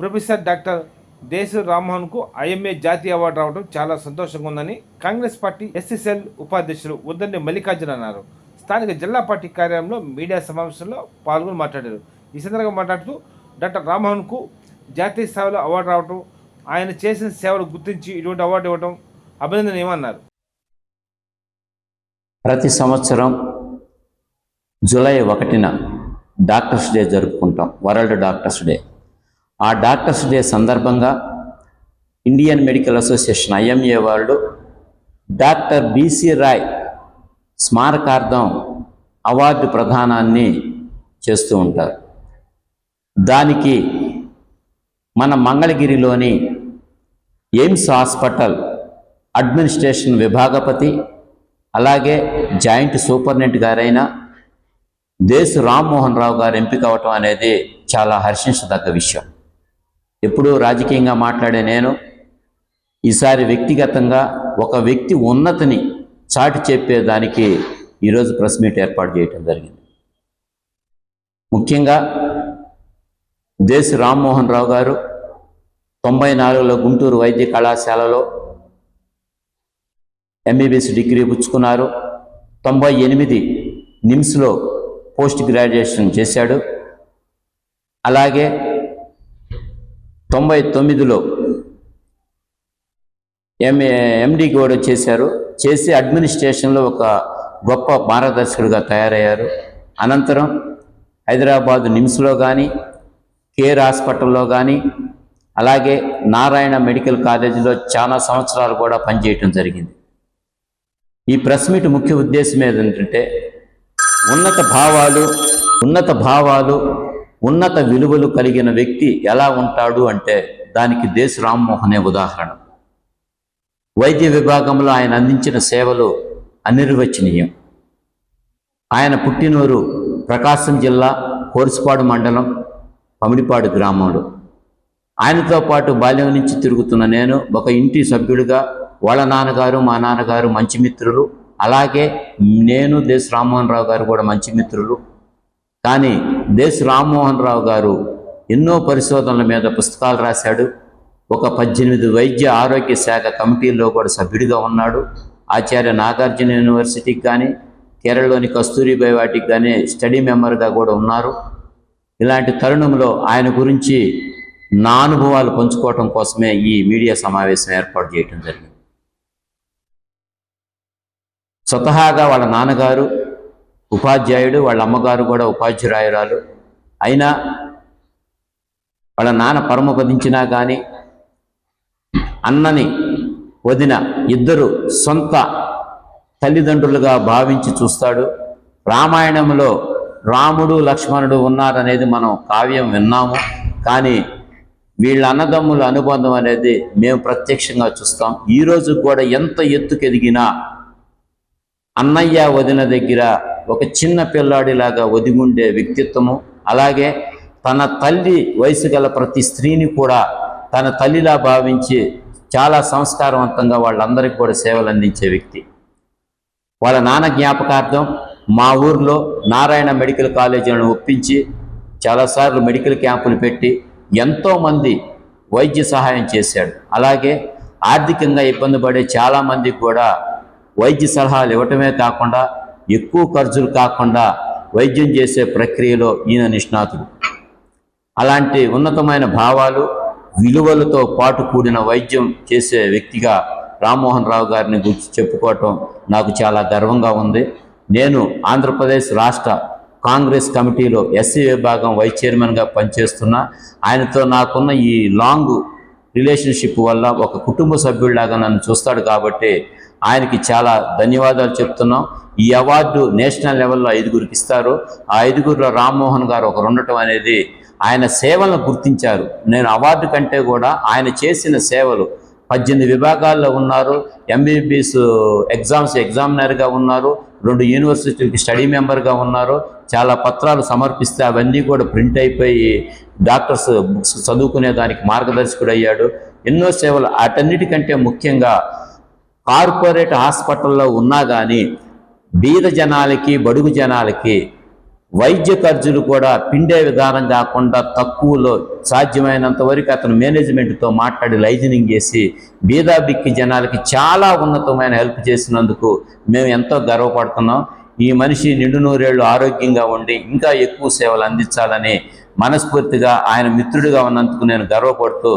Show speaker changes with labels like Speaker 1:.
Speaker 1: Professor doctor Desu రామ్మోహన్కు IMA జాతీయ award రావడం చాలా సంతోషంగా ఉందని కాంగ్రెస్ పార్టీ ఎస్ఎస్ఎల్ ఉపాధ్యక్షులు ఉద్దండి మల్లికార్జున అన్నారు. స్థానిక జిల్లా పార్టీ కార్యాలయంలో మీడియా సమావేశంలో పాల్గొని మాట్లాడారు. ఈ సందర్భంగా మాట్లాడుతూ డాక్టర్ రామ్మోహన్కు జాతీయ స్థాయిలో అవార్డు రావడం ఆయన చేసిన సేవలు గుర్తించి ఇటువంటి అవార్డు ఇవ్వడం అభినందనీయమన్నారు.
Speaker 2: ప్రతి సంవత్సరం జూలై ఒకటిన డాక్టర్స్ డే జరుపుకుంటాం వరల్డ్ డాక్టర్స్ డే. ఆ డాక్టర్స్ డే సందర్భంగా ఇండియన్ మెడికల్ అసోసియేషన్ ఐఎంఏ వాళ్ళు డాక్టర్ బీసీ రాయ్ స్మారకార్థం అవార్డు ప్రదానాన్ని చేస్తూ ఉంటారు. దానికి మన మంగళగిరిలోని ఎయిమ్స్ హాస్పిటల్ అడ్మినిస్ట్రేషన్ విభాగపతి అలాగే జాయింట్ సూపరింటెండెంట్ గారైన దేశ రామ్మోహన్ రావు గారు ఎంపిక అవటం అనేది చాలా హర్షించదగ్గ విషయం. ఎప్పుడూ రాజకీయంగా మాట్లాడే నేను ఈసారి వ్యక్తిగతంగా ఒక వ్యక్తి ఉన్నతిని చాటి చెప్పేదానికి ఈరోజు ప్రెస్ మీట్ ఏర్పాటు చేయటం జరిగింది. ముఖ్యంగా దేశ రామ్మోహన్ రావు గారు తొంభై నాలుగులో గుంటూరు వైద్య కళాశాలలో ఎంబీబీఎస్ డిగ్రీ పుచ్చుకున్నారు. తొంభై ఎనిమిది నిమ్స్లో పోస్ట్ గ్రాడ్యుయేషన్ చేశాడు. అలాగే తొంభై తొమ్మిదిలో ఎంఏ ఎండి కూడా చేశారు. చేసి అడ్మినిస్ట్రేషన్లో ఒక గొప్ప మార్గదర్శకుడిగా తయారయ్యారు. అనంతరం హైదరాబాద్ నిమ్స్లో కానీ కేర్ హాస్పిటల్లో కానీ అలాగే నారాయణ మెడికల్ కాలేజీలో చాలా సంవత్సరాలు కూడా పనిచేయటం జరిగింది. ఈ ప్రెస్ మీట్ ముఖ్య ఉద్దేశం ఏంటంటే ఉన్నత భావాలు ఉన్నత భావాలు ఉన్నత విలువలు కలిగిన వ్యక్తి ఎలా ఉంటాడు అంటే దానికి దేశ రామ్మోహనే ఉదాహరణ. వైద్య విభాగంలో ఆయన అందించిన సేవలు అనిర్వచనీయం. ఆయన పుట్టినూరు ప్రకాశం జిల్లా కోర్సుపాడు మండలం పమిడిపాడు గ్రామంలో. ఆయనతో పాటు బాల్యం నుంచి తిరుగుతున్న నేను ఒక ఇంటి సభ్యుడిగా వాళ్ళ నాన్నగారు మా నాన్నగారు మంచి మిత్రులు అలాగే నేను దేశ రామ్మోహన్ రావు గారు కూడా మంచి మిత్రులు కానీ దేశ్ రామ్మోహన్ రావు గారు ఎన్నో పరిశోధనల మీద పుస్తకాలు రాశాడు. ఒక పద్దెనిమిది వైద్య ఆరోగ్య శాఖ కమిటీల్లో కూడా సభ్యుడిగా ఉన్నాడు. ఆచార్య నాగార్జున యూనివర్సిటీకి కానీ కేరళలోని కస్తూరిబాయి వాటికి కానీ స్టడీ మెంబర్గా కూడా ఉన్నారు. ఇలాంటి తరుణంలో ఆయన గురించి నా అనుభవాలు పంచుకోవటం కోసమే ఈ మీడియా సమావేశం ఏర్పాటు చేయటం జరిగింది. స్వతహాగా వాళ్ళ నాన్నగారు ఉపాధ్యాయుడు వాళ్ళ అమ్మగారు కూడా ఉపాధ్యాయురాలు. అయినా వాళ్ళ నాన్న పరమపదించినా కానీ అన్నని వదిన ఇద్దరు సొంత తల్లిదండ్రులుగా భావించి చూస్తాడు. రామాయణంలో రాముడు లక్ష్మణుడు ఉన్నారనేది మనం కావ్యం విన్నాము. కానీ వీళ్ళ అన్నదమ్ముల అనుబంధం అనేది మేము ప్రత్యక్షంగా చూస్తాం. ఈరోజు కూడా ఎంత ఎత్తుకెదిగినా అన్నయ్య వదిన దగ్గర ఒక చిన్న పిల్లాడిలాగా ఒదిగుండే వ్యక్తిత్వము అలాగే తన తల్లి వయసు గల ప్రతి స్త్రీని కూడా తన తల్లిలా భావించి చాలా సంస్కారవంతంగా వాళ్ళందరికీ కూడా సేవలు అందించే వ్యక్తి. వాళ్ళ నాన్న జ్ఞాపకార్థం మా ఊర్లో నారాయణ మెడికల్ కాలేజీలను ఒప్పించి చాలాసార్లు మెడికల్ క్యాంపులు పెట్టి ఎంతోమంది వైద్య సహాయం చేశాడు. అలాగే ఆర్థికంగా ఇబ్బంది పడే చాలామంది కూడా వైద్య సలహాలు ఇవ్వటమే కాకుండా ఎక్కువ ఖర్చులు కాకుండా వైద్యం చేసే ప్రక్రియలో ఈయన నిష్ణాతుడు. అలాంటి ఉన్నతమైన భావాలు విలువలతో పాటు కూడిన వైద్యం చేసే వ్యక్తిగా రామ్మోహన్ రావు గారిని గురించి చెప్పుకోవటం నాకు చాలా గర్వంగా ఉంది. నేను ఆంధ్రప్రదేశ్ రాష్ట్ర కాంగ్రెస్ కమిటీలో ఎస్సీ విభాగం వైస్ చైర్మన్గా పనిచేస్తున్నా. ఆయనతో నాకున్న ఈ లాంగ్ రిలేషన్షిప్ వల్ల ఒక కుటుంబ సభ్యుడిలాగా నన్ను చూస్తాడు కాబట్టి ఆయనకి చాలా ధన్యవాదాలు చెప్తున్నాం. ఈ అవార్డు నేషనల్ లెవెల్లో ఐదుగురికి ఇస్తారు. ఆ ఐదుగురిలో రామ్మోహన్ గారు ఒకరు ఉండటం అనేది ఆయన సేవలను గుర్తించారు. నేను అవార్డు కంటే కూడా ఆయన చేసిన సేవలు పద్దెనిమిది విభాగాల్లో ఉన్నారు. ఎంబీబీఎస్ ఎగ్జామ్స్ ఎగ్జామినర్గా ఉన్నారు. రెండు యూనివర్సిటీకి స్టడీ మెంబర్గా ఉన్నారు. చాలా పత్రాలు సమర్పిస్తే అవన్నీ కూడా ప్రింట్ అయిపోయి డాక్టర్స్ బుక్స్ చదువుకునే దానికి మార్గదర్శకుడు అయ్యాడు ఎన్నో సేవలు అటన్నిటికంటే ముఖ్యంగా కార్పొరేట్ హాస్పిటల్లో ఉన్నా కానీ బీద జనాలకి బడుగు జనాలకి వైద్య ఖర్చులు కూడా పిండే విధానం కాకుండా తక్కువలో సాధ్యమైనంత వరకు అతను మేనేజ్మెంట్తో మాట్లాడి లైజనింగ్ చేసి బీదా బిక్కి జనాలకి చాలా ఉన్నతమైన హెల్ప్ చేసినందుకు మేము ఎంతో గర్వపడుతున్నాం. ఈ మనిషి నిండు నూరేళ్ళు ఆరోగ్యంగా ఉండి ఇంకా ఎక్కువ సేవలు అందించాలని మనస్ఫూర్తిగా ఆయన మిత్రుడిగా ఉన్నందుకు నేను గర్వపడుతూ